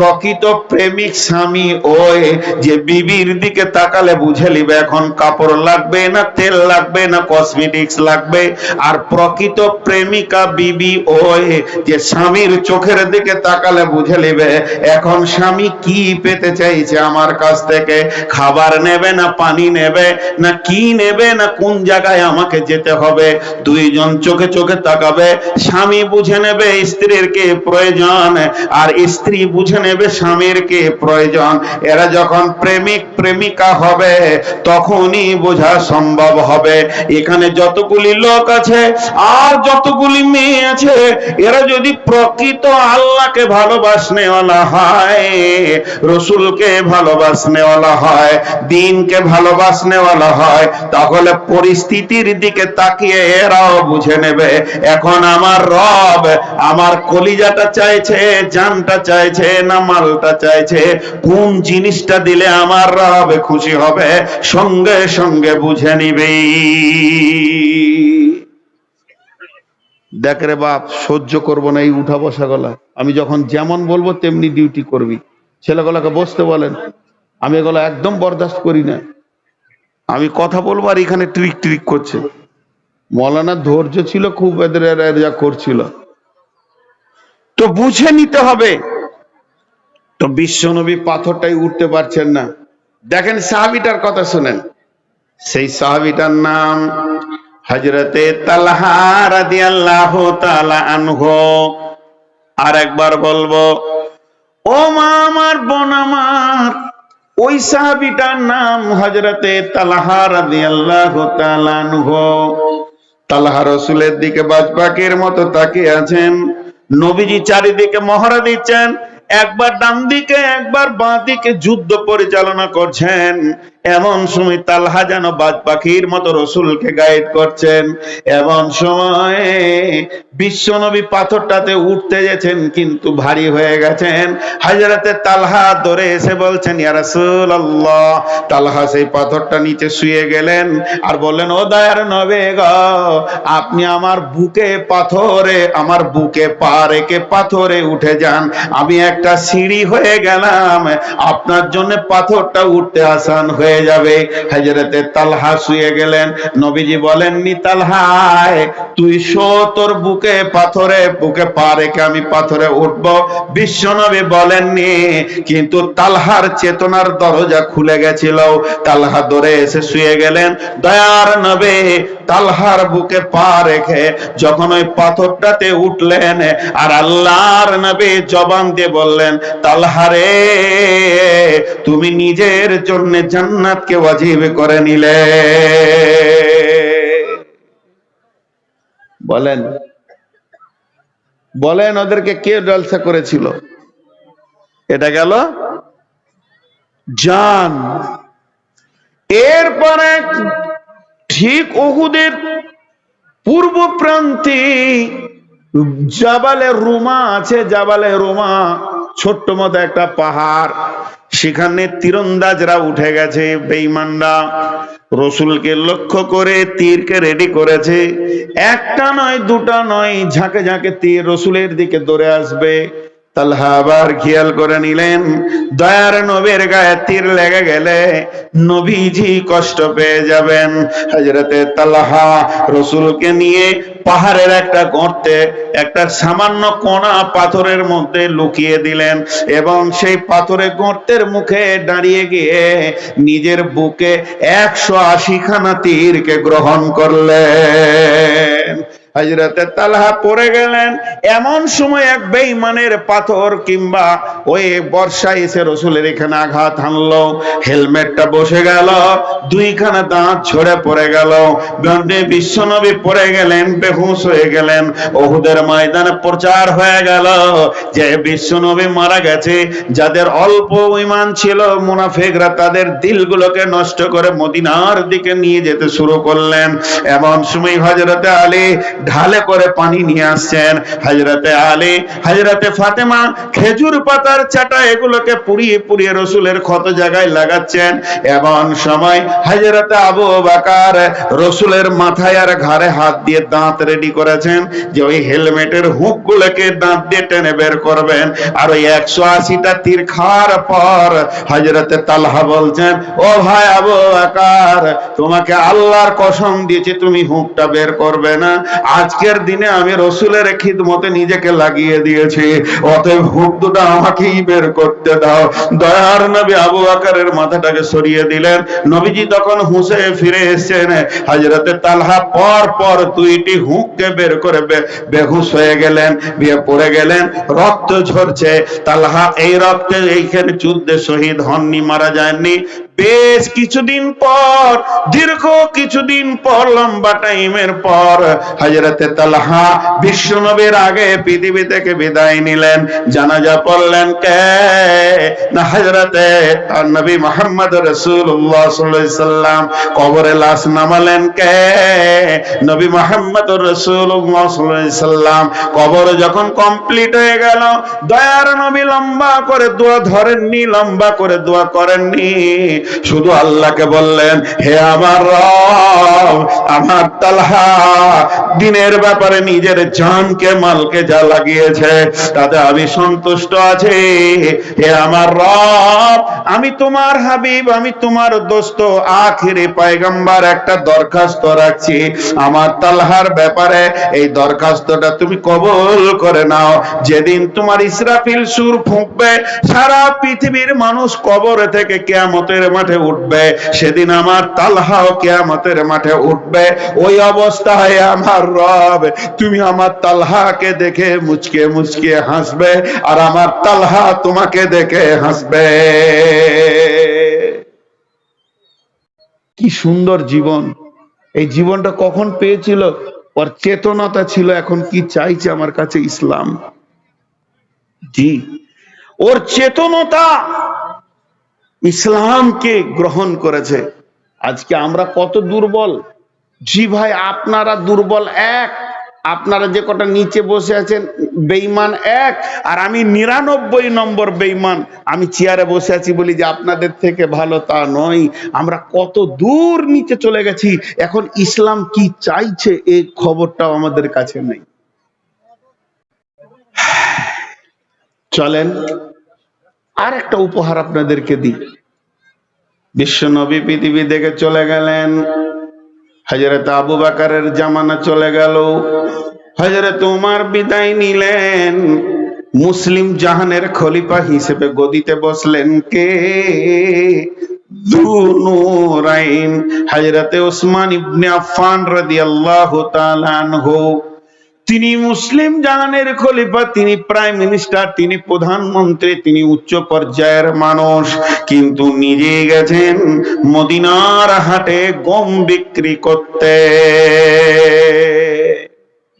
প্রকৃত প্রেমিক স্বামী ওই যে বিবির দিকে তাকালে বুঝে নিবে এখন কাপড় লাগবে না, তেল লাগবে না কসমেটিক্স লাগবে। আর প্রকৃত প্রেমিকা বিবি ওই যে স্বামীর চোখের দিকে তাকালে বুঝে নিবে এখন স্বামী কি পেতে চাইছে আমার কাছ থেকে? খাবার নেবে না, পানি নেবে না, কি নেবে না, কোন জায়গায় আমাকে যেতে হবে? দুইজন চোখে চোখে তাকাবে, স্বামী বুঝে নেবে স্ত্রীর কে প্রয়োজন। আর স্ত্রী বুঝে নেবে স্বামীর কে প্রয়োজন। এরা যখন প্রেমিক, প্রেমিকা হবে, তখনই বোঝা সম্ভব হবে। এখানে যতগুলি লোক আছে আর যতগুলি মেয়ে আছে, এরা যদি প্রকৃত আল্লাহকে ভালোবাসনেওয়ালা হয়, রসুলকে ভালোবাসনেওয়ালা হয়, দিনকে ভালোবাসনেওয়ালা হয়, তাহলে পরিস্থিতির দিকে তাকিয়ে এরাও বুঝে নেবে, এখন আমার রব আমার কলিজাটা চাইছে, জানটা চাইছে না মালটা চাইছে কোন জিনিসটা দিলে আমার রব খুশি হবে সঙ্গে সঙ্গে বুঝে নিবে। দেখ রে বাপ সহ্য করব না এই উঠা বসা গলা। আমি যখন যেমন বলব তেমনি ডিউটি করবি। ছেলেগুলোকে বসতে বলেন আমি এগুলো একদম বরদাস্ত করি না। আমি কথা বলব আর এখানে ট্রিক ট্রিক করছে। মলানা ধৈর্য ছিল খুব এদের যা করছিল। তো বুঝে নিতে হবে। তো বিশ্বনবী পাথরটাই উঠতে পারছেন না। দেখেন সাহাবিটার কথা শুনেন। সেই সাহাবিটার নাম হজরতে আর একবার বলব, ও মা আমার বোন আমার, ওই সাহাবিটার নাম হজরতে তালহা রাদিয়াল্লাহু তাআলা আনহু। তালহা রসুলের দিকে বাজপাকের মতো তাকিয়ে আছেন। নবীজি চারিদিকে মহড়া দিচ্ছেন। একবার ডান দিকে একবার বাঁ দিকে যুদ্ধ পরিচালনা করছেন। এমন সময় তালহা যেন বাজ পাখির মতো রসুলকে গাইড করছেন। এমন সময় বিশ্বনবী পাথরটাতে উঠতে গেছেন, কিন্তু ভারী হয়ে গেছেন। হাজরাতে তালহা ধরে এসে বলছেন, ইয়া রাসূলুল্লাহ। তালহা সেই পাথরটা নিচে শুয়ে গেলেন আর বললেন, ও দয়ার নবে গ, আপনি আমার বুকে পাথরে, আমার বুকে পা রেখে পাথরে উঠে যান। আমি একটা সিঁড়ি হয়ে গেলাম। আপনার জন্য পাথরটা উঠতে আসান হয়ে যাবে। হাজরতে তালহা শুয়ে গেলেন। নবীজি বলেননি তালহায়, তুই শো তোর বুকে পাথরে, বুকে পা রেখে আমি পাথরে উঠব। বিশ্বনবী বলেননি, কিন্তু তালহার চেতনার দরজা খুলে গেছিল। তালহা ধরে এসে শুয়ে গেলেন। দয়ার নবে তালহার বুকে পা রেখে যখন ওই পাথরটাতে উঠলেন, আর আল্লাহর নবী জবান দিয়ে বললেন তালহারে তুমি নিজের জন্য জান্নাতকে ওয়াজিব করে নিলে। বলেন। বলেন ওদেরকে কে জলসা করেছিল? এটা গেল। জান। এরপরে ঠিক ওহুদের পূর্ব প্রান্তে জাবালে রুমা আছে, জাবালে রুমা ছোট্ট মতো একটা পাহাড়। সেখানে তীরন্দাজরা উঠে গেছে, বেঈমানরা। রসুলকে লক্ষ্য করে তীরকে রেডি করেছে। একটা নয়, দুটা নয়, ঝাঁকে ঝাঁকে তীর রসুলের দিকে দৌড়ে আসবে। তালহা আবার খেয়াল করে নিলেন, দয়ার নবীর গায়ে তীর লেগে গেলে নবীজি কষ্ট পেয়ে যাবেন। হজরতে তালহা রসুলকে নিয়ে পাহাড়ের একটা গর্তে একটা সামান্য কোনা পাথরের মধ্যে লুকিয়ে দিলেন এবং সেই পাথরের গর্তের মুখে দাঁড়িয়ে গিয়ে নিজের বুকে একশো আশি খানা তীরকে গ্রহণ করলেন। হজরতে তালহা পড়ে গেলেন। এমন সময় এক বেঈমানের পাথর কিংবা ওই বর্ষা এসে রসুলের এখানে আঘাত হানলো। হেলমেটটা বসে গেল, দুইখানা দাঁত ঝরে পড়ে গেল। গন্ডে বিশ্বনবী পড়ে গেলেন, বেহুশ হয়ে গেলেন। ওহুদের ময়দানে প্রচার হয়ে গেল যে বিশ্বনবী মারা গেছে। যাদের অল্প ইমান ছিল, মুনাফিকরা তাদের দিলগুলোকে নষ্ট করে মদিনার দিকে নিয়ে যেতে শুরু করলেন। এমন সময় হজরতে আলী ঢালে করে পানি নিয়ে আসছেন হজরতে আলী হজরতে ফাতেমা। খেজুর পাতার চাটা এগুলোকে পুড়িয়ে পুড়িয়ে রসুলের ক্ষত জায়গায় লাগাচ্ছেন। এমন সময় হাজরতে আবু বাকার রসুলের মাথায় আর ঘাড়ে হাত দিয়ে দাঁত রেডি করেছেন যে ওই হেলমেটের হুক গুলোকে দাঁত দিয়ে টেনে বের করবেন। আর ওই একশো আশিটা তীর খাওয়ার পর হাজরতে তালহা বলছেন, ও ভাই আবু বাকার, তোমাকে আল্লাহর কসম দিয়েছি, তুমি হুকটা বের করবে না। আজকের দিনে আমি রসুলের খিদমতে নিজেকে লাগিয়ে দিয়েছি। অতএব হুক দুটো আমাকেই বের করতে দাও। দয়ার নবী আবু আকারের মাথাটাকে সরিয়ে দিলেন। নবীজি তখন হুঁসে ফিরে এসেছেন হাজরতে তালহা পর পর দুইটি হুককে বের করে বে- বেহুশ হয়ে গেলেন, বিয়ে পড়ে গেলেন, রক্ত ঝরছে। তালহা এই রক্তে এইখানে যুদ্ধে শহীদ হননি, মারা যায়নি বেশ কিছুদিন পর, দীর্ঘ কিছুদিন পর, লম্বা টাইমের পর তালহা বিশ্ব নবীর আগে পৃথিবী থেকে বিদায় নিলেন। জানাজা পড়লেন কে? না হজরতে নবী মোহাম্মদ রসুল্লাহ সাল্লাম। কবরে লাশ নামালেন কে? নবী মোহাম্মদ রসুল্লাহ সাল্লাম। কবর যখন কমপ্লিট হয়ে গেল, দয়ার নবী লম্বা করে দোয়া ধরেননি, লম্বা করে দোয়া করেননি। শুধু আল্লাহকে বললেন, হে আমার রব, আমার তালহা দিনের ব্যাপারে নিজের জানকে, মালকে যা লাগিয়েছে, তাতে আমি সন্তুষ্ট আছি। হে আমার রব, আমি তোমার হাবিব, আমি তোমার দোস্ত, আখিরি পায়গাম্বার, একটা দরখাস্ত রাখছি। আমার তালহার ব্যাপারে এই দরখাস্তটা তুমি কবুল করে নাও। যেদিন তোমার ইসরাফিল সুর ফুঁকবে, সারা পৃথিবীর মানুষ কবরে থেকে কেয়ামতের মাঠে উঠবে। সেদিন আমার তালহাও কেয়ামতের মাঠে উঠবে। ওই অবস্থায় আমার রব তুমি আমার তালহাকে দেখে মুচকে মুচকে হাসবে, আর আমার তালহা তোমাকে দেখে হাসবে। কি সুন্দর জীবন। এই জীবনটা কখন পেয়েছিল? ওর চেতনতা ছিল, এখন কি চাইছে আমার কাছে ইসলাম? জি। ওর চেতনতা ইসলামকে গ্রহণ করেছে। আজকে আমরা কত দুর্বল। জি ভাই, আপনারা দুর্বল এক। আপনারা যে কটা নিচে বসে আছেন বেইমান এক। আর আমি নিরানব্বই নম্বর বেইমান আমি চেয়ারে বসে আছি বলি যে, আপনাদের থেকে ভালো তা নয়। আমরা কত দূর নিচে চলে গেছি। এখন ইসলাম কি চাইছে এই খবরটাও আমাদের কাছে নেই। চলেন আর একটা উপহার আপনাদেরকে দিই। বিশ্ব নবী পৃথিবী থেকে চলে গেলেন। হজরত আবু বাকারের জামানা চলে গেল। হজরত উমার বিদায় নিলেন। মুসলিম জাহানের খলিফা হিসেবে গদিতে বসলেন কে? দুনুরাইন হজরতে ওসমান ইবনে আফফান রাদিয়াল্লাহু তাআলা আনহু। তিনি মুসলিম জাহানের খলিফা, তিনি প্রাইম মিনিস্টার, তিনি প্রধানমন্ত্রী, তিনি উচ্চ পর্যায়ের মানুষ। কিন্তু নিজে গেছেন মদিনার হাটে গম বিক্রি করতে।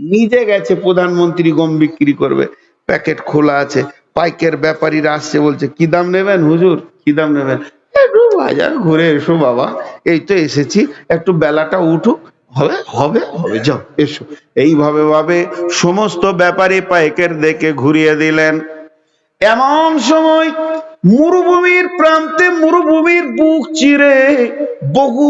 নিজে গেছে প্রধানমন্ত্রী গম বিক্রি করবে। প্যাকেট খোলা আছে। পাইকের ব্যাপারীরা আসছে, বলছে, কি দাম নেবেন হুজুর? কি দাম নেবেন? একটু বাজার, ঘুরে এসো বাবা। এই তো এসেছি। একটু বেলাটা উঠুক হবে? হবে? হবে, যাও, এসো। এইভাবে ভাবে সমস্ত ব্যাপারে পাইকের দেখে ঘুরিয়ে দিলেন। এমন সময় মরুভূমির প্রান্তে মরুভূমির বুক চিরে বহু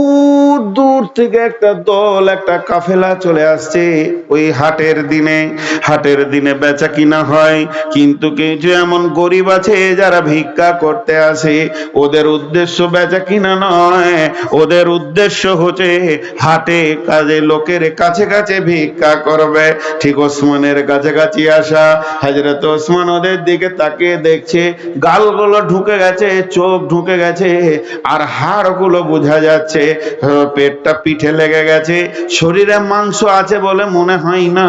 দূর থেকে একটা দল, একটা কাফেলা চলে আসছে। ওই হাটের দিনে হাটের দিনে বেচা কিনা হয়। কিন্তু কিছু এমন গরিব আছে যারা ভিক্ষা করতে আসে। ওদের উদ্দেশ্য বেচা কিনা নয়। ওদের উদ্দেশ্য হচ্ছে হাটে কাজে লোকের কাছে কাছে ভিক্ষা করবে। ঠিক ওসমানের কাছাকাছি আসা। হাজরত ওসমান ওদের দিকে তাকিয়ে দেখছে, গালগুলো ঢুকে গেছে, চোখ ঢুকে গেছে, আর হাড়গুলো বোঝা যাচ্ছে পেটটা পিঠে লেগে গেছে, শরীরে মাংস আছে বলে মনে হয় না,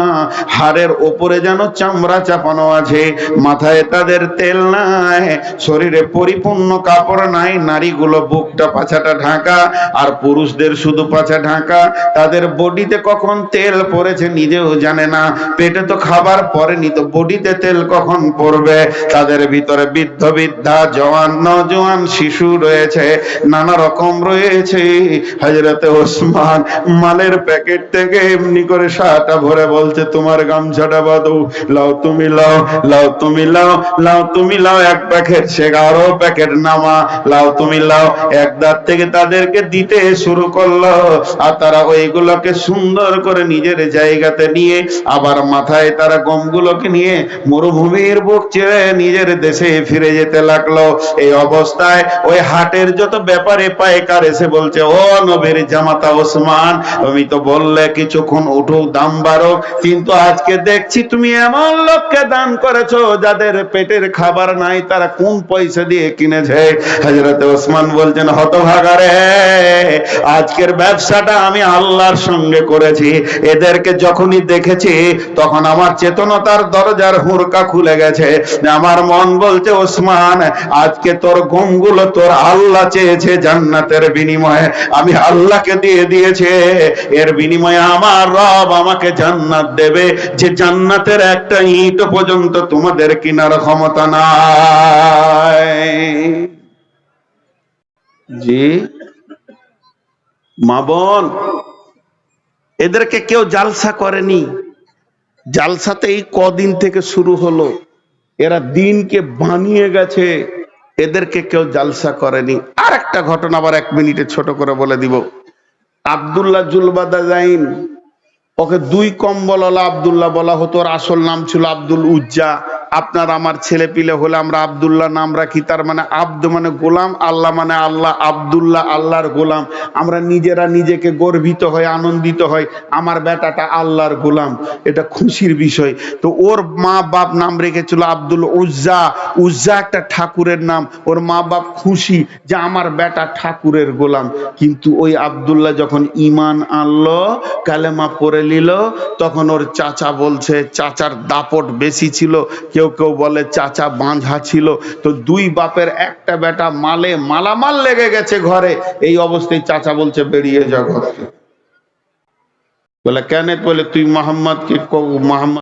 হাড়ের ওপরে যেন চামড়া চাপানো আছে, মাথায় তাদের তেল নাই, শরীরে পরিপূর্ণ কাপড় নাই, নারীগুলো বুকটা পাছাটা ঢাকা, আর পুরুষদের শুধু পাছা ঢাকা, তাদের বডিতে কখন তেল পড়েছে নিজেও জানে না, পেটে তো খাবার পড়েনি, তো বডিতে তেল কখন পড়বে, তাদের ভিতরে বৃদ্ধ বৃদ্ধা জওয়ান নজওয়ান শিশু রয়েছে, নানা রকম রয়েছে। হজরতে ওসমান মালের প্যাকেট থেকে এমনি করে ভরে বলছে, তোমার গামছাটা লাও তুমি লাও লাও তুমি লাও লাও তুমি লাও, এক প্যাকেট সে আরও প্যাকেট নামা, লাও তুমি লাও। এক দাঁত থেকে তাদেরকে দিতে শুরু করল, আর তারা ওইগুলোকে সুন্দর করে নিজের জায়গাতে নিয়ে, আবার মাথায় তারা গমগুলোকে নিয়ে মরুভূমির বুক ছেড়ে নিজের দেশে ফিরে যেতে লাগল। এই অবস্থায় ওই হাটের যত ব্যাপারে পাইকার এসে বলছে, ও নবীর জামাতা ওসমান, তুমি তো বললে কিছুক্ষণ উঠো দাম বাড়ো কিন্তু আজকে দেখছি তুমি এমন লোককে দান করেছ যাদের পেটের খাবার নাই, তারা কোন পয়সা দিয়ে কিনেছে? হজরত ওসমান বলছেন হতভাগারে আজকের ব্যবসাটা আমি আল্লাহর সঙ্গে করেছি। এদেরকে যখনই দেখেছি, তখন আমার চেতনতার দরজার হুরকা খুলে গেছে। আমার মন বলছে, ওসমান আজকে তোর গমগুলো তোর আল্লাহ চেয়েছে জান্নাতের বিনিময়ে। আমি আল্লাহকে দিয়ে দিয়েছে। এর বিনিময়ে আমার রব আমাকে জান্নাত দেবে। যে জান্নাতের একটা ইট পর্যন্ত তোমাদের কিনার ক্ষমতা নাই। জি? মা বোন, এদেরকে কেউ জালসা করেনি। জালসাতে এই কদিন থেকে শুরু হলো। এরা দিনকে বানিয়ে গেছে। এদেরকে কেউ জালসা করেনি। আর একটা ঘটনা আবার এক মিনিটে ছোট করে বলে দিব। আবদুল্লাহ জুলবাদা জাইন, ওকে দুই কম্বল আবদুল্লাহ বলা হতো আসল নাম ছিল আব্দুল উজ্জা। আপনার আমার ছেলে পিলে হলে আমরা আব্দুল্লাহ নাম রাখি, তার মানে আব্দ মানে গোলাম, আল্লাহ মানে আল্লাহ, আব্দুল্লাহ আল্লাহর গোলাম। আমরা নিজেরা নিজেকে গর্বিত হয় আনন্দিত হয় আমার বেটাটা আল্লাহর গোলাম। এটা খুশির বিষয়। তো ওর মা বাপ নাম রেখেছিল আব্দুল উজ্জা। উজ্জা একটা ঠাকুরের নাম। ওর মা বাপ খুশি যে আমার বেটা ঠাকুরের গোলাম। কিন্তু ওই আব্দুল্লাহ যখন ইমান আনলো, কালেমা পড়ে নিল, তখন ওর চাচা বলছে, চাচার দাপট বেশি ছিল, কেউ কেউ কেউ বলে, চাচা, বাঁধা ছিল। তো দুই বাপের একটা বেটা মালে, মালামাল লেগে গেছে ঘরে। এই অবস্থায় চাচা বলছে, বেরিয়ে যা ঘর। বলে, কেন? বলে, তুই মোহাম্মদ মোহাম্মদকে মোহাম্মদ